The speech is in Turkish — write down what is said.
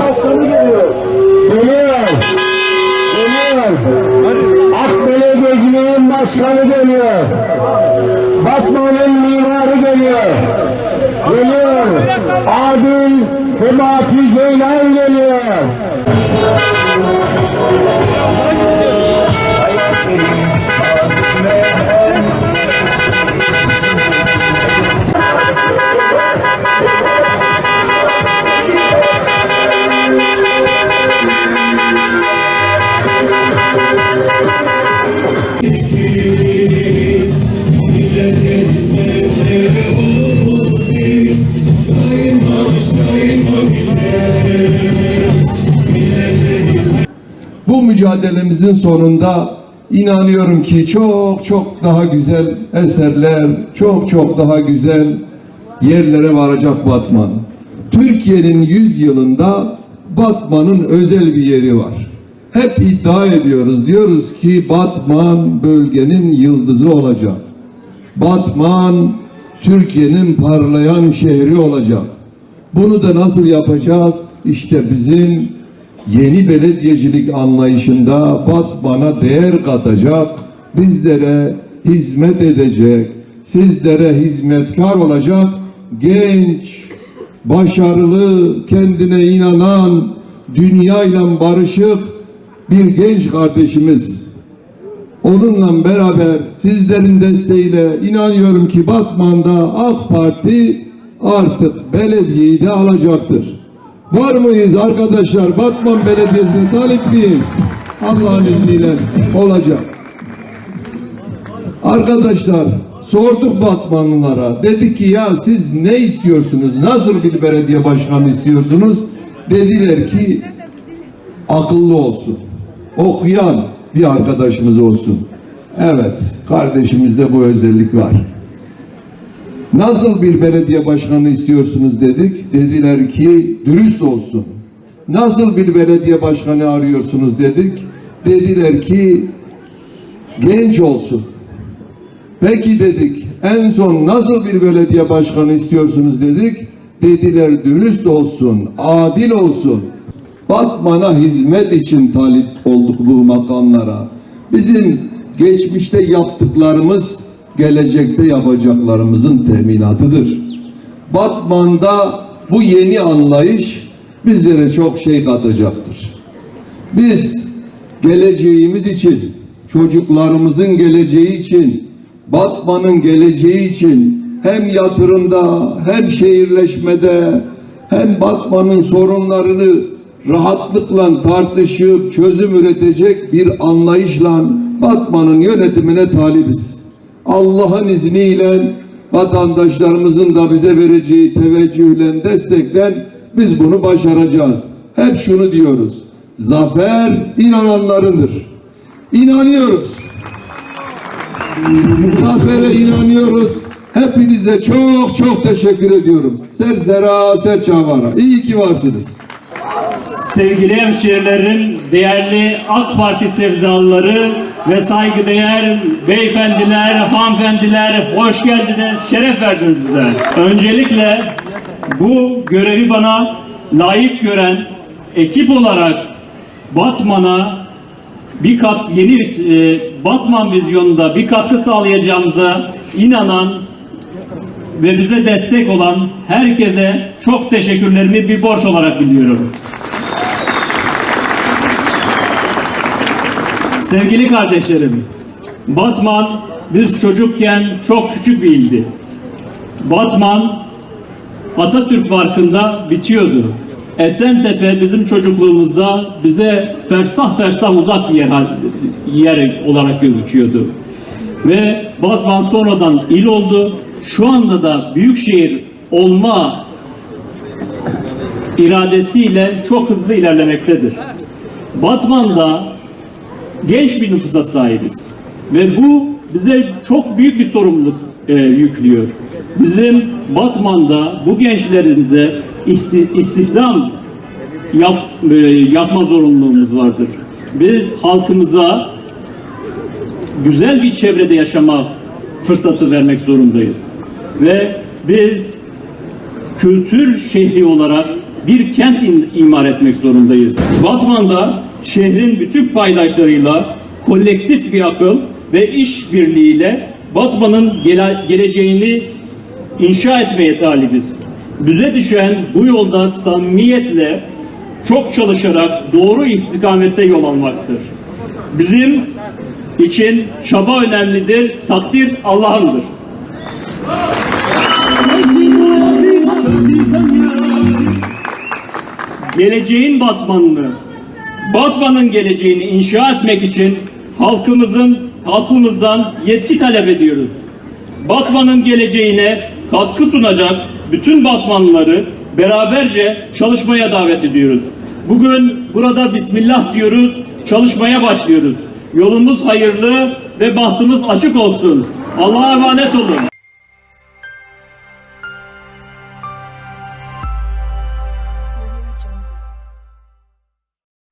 Başkanı geliyor. Geliyor. Geliyor. Akbele Gözlüğün başkanı geliyor. Batman'ın mimarı geliyor. Geliyor. Adil Sebati Ceylan geliyor. Bu mücadelemizin sonunda inanıyorum ki çok çok daha güzel eserler, çok çok daha güzel yerlere varacak Batman. Türkiye'nin 100 yılında Batman'ın özel bir yeri var. Hep iddia ediyoruz. Diyoruz ki Batman bölgenin yıldızı olacak. Batman Türkiye'nin parlayan şehri olacak. Bunu da nasıl yapacağız? İşte bizim yeni belediyecilik anlayışında Batman'a değer katacak, bizlere hizmet edecek, sizlere hizmetkar olacak genç, başarılı, kendine inanan, dünyayla barışık bir genç kardeşimiz. Onunla beraber sizlerin desteğiyle inanıyorum ki Batman'da AK Parti artık belediyeyi de alacaktır. Var mıyız arkadaşlar? Batman Belediyesi'ne talip miyiz? Allah'ın izniyle olacak. Arkadaşlar sorduk Batmanlılara. Dedik ki ya siz ne istiyorsunuz? Nasıl bir belediye başkanı istiyorsunuz? Dediler ki akıllı olsun. Okuyan bir arkadaşımız olsun. Evet, kardeşimizde bu özellik var. Nasıl bir belediye başkanı istiyorsunuz dedik. Dediler ki dürüst olsun. Nasıl bir belediye başkanı arıyorsunuz dedik. Dediler ki genç olsun. Peki dedik en son nasıl bir belediye başkanı istiyorsunuz dedik. Dediler dürüst olsun, adil olsun. Batman'a hizmet için talip olduk bu makamlara. Bizim geçmişte yaptıklarımız gelecekte yapacaklarımızın teminatıdır. Batman'da bu yeni anlayış bizlere çok şey katacaktır. Biz geleceğimiz için, çocuklarımızın geleceği için, Batman'ın geleceği için hem yatırımda hem şehirleşmede hem Batman'ın sorunlarını rahatlıkla tartışıp çözüm üretecek bir anlayışla Batman'ın yönetimine talibiz. Allah'ın izniyle vatandaşlarımızın da bize vereceği teveccühle desteklen biz bunu başaracağız. Hep şunu diyoruz. Zafer inananlarındır. İnanıyoruz. Zafere inanıyoruz. Hepinize çok çok teşekkür ediyorum. Sersera serçavara. İyi ki varsınız. Sevgili hemşehrilerim, değerli AK Parti sevdalıları ve saygıdeğer beyefendiler, hanımefendiler hoş geldiniz, şeref verdiniz bize. Öncelikle bu görevi bana layık gören ekip olarak Batman'a bir kat yeni e, Batman vizyonunda bir katkı sağlayacağımıza inanan ve bize destek olan herkese çok teşekkürlerimi bir borç olarak biliyorum. Sevgili kardeşlerim, Batman biz çocukken çok küçük bir ildi. Batman Atatürk Parkı'nda bitiyordu. Esentepe bizim çocukluğumuzda bize fersah fersah uzak bir yer, yer olarak gözüküyordu. Ve Batman sonradan il oldu. Şu anda da büyükşehir olma iradesiyle çok hızlı ilerlemektedir. Batman'da genç bir nüfusa sahibiz. Ve bu bize çok büyük bir sorumluluk e, yüklüyor. Bizim Batman'da bu gençlerimize istihdam yap, e, yapma zorunluluğumuz vardır. Biz halkımıza güzel bir çevrede yaşama fırsatı vermek zorundayız. Ve biz kültür şehri olarak bir kent in- imar etmek zorundayız. Batman'da şehrin bütün paydaşlarıyla kolektif bir akıl ve işbirliğiyle Batman'ın gele- geleceğini inşa etmeye talibiz. Bize düşen bu yolda samimiyetle çok çalışarak doğru istikamette yol almaktır. Bizim için çaba önemlidir, takdir Allah'ındır. Geleceğin Batmanını, Batman'ın geleceğini inşa etmek için halkımızın halkımızdan yetki talep ediyoruz. Batman'ın geleceğine katkı sunacak bütün Batmanlıları beraberce çalışmaya davet ediyoruz. Bugün burada Bismillah diyoruz, çalışmaya başlıyoruz. Yolumuz hayırlı ve bahtımız açık olsun. Allah'a emanet olun.